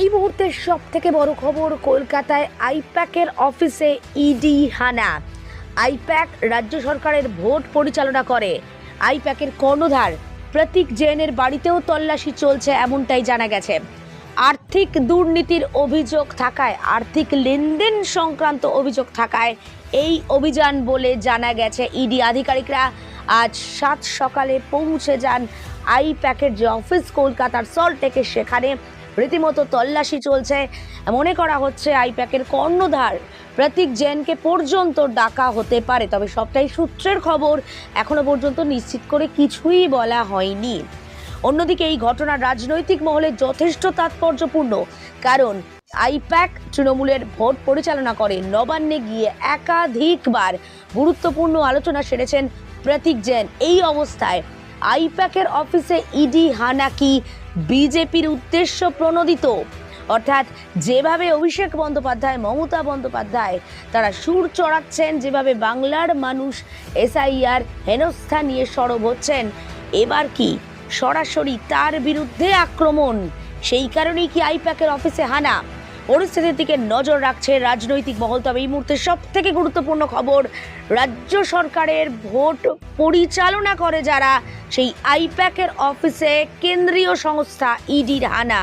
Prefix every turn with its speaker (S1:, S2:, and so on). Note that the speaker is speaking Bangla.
S1: এই মুহূর্তের সব থেকে বড় খবর কলকাতায় আইপ্যাকের অফিসে ইডি হানা। আইপ্যাক রাজ্য সরকারের ভোট পরিচালনা করে। আইপ্যাকের কর্ণধার প্রতীক জৈনের বাড়িতেও তল্লাশি চলছে এমনটাই জানা গেছে। আর্থিক দুর্নীতির অভিযোগ থাকায়, আর্থিক লেনদেন সংক্রান্ত অভিযোগ থাকায় এই অভিযান বলে জানা গেছে ইডি আধিকারিকরা। আজ সাত সকালে পৌঁছে যান আইপ্যাকের যে অফিস কলকাতার সল্টেকে সেখানে রীতিমতো তল্লাশি চলছে। মনে করা হচ্ছে আইপ্যাকের কর্ণধার প্রতীক জেনকে পর্যন্ত ডাকা হতে পারে, তবে সবটাই সূত্রের খবর। এখনও পর্যন্ত নিশ্চিত করে কিছুই বলা হয়নি। অন্যদিকে এই ঘটনা রাজনৈতিক মহলে যথেষ্ট তাৎপর্যপূর্ণ, কারণ আইপ্যাক তৃণমূলের ভোট পরিচালনা করে, নবান্নে গিয়ে একাধিকবার গুরুত্বপূর্ণ আলোচনা সেরেছেন প্রতীক জেন। এই অবস্থায় আইপ্যাকের অফিসে ইডি হানা কি বিজেপির উদ্দেশ্য প্রণোদিত? অর্থাৎ যেভাবে অভিষেক বন্দ্যোপাধ্যায়, মমতা বন্দ্যোপাধ্যায় তারা সুর চড়াচ্ছেন, যেভাবে বাংলার মানুষ এসআইআর হেনস্থা নিয়ে সরব হচ্ছেন, এবার কি সরাসরি তার বিরুদ্ধে আক্রমণ? সেই কারণেই কি আইপ্যাকের অফিসে হানা? পরিস্থিতির দিকে নজর রাখছে রাজনৈতিক মহল। তবে এই মুহূর্তে সব থেকে গুরুত্বপূর্ণ খবর, রাজ্য সরকারের ভোট পরিচালনা করে যারা, সেই আইপ্যাকের অফিসে কেন্দ্রীয় সংস্থা ইডির হানা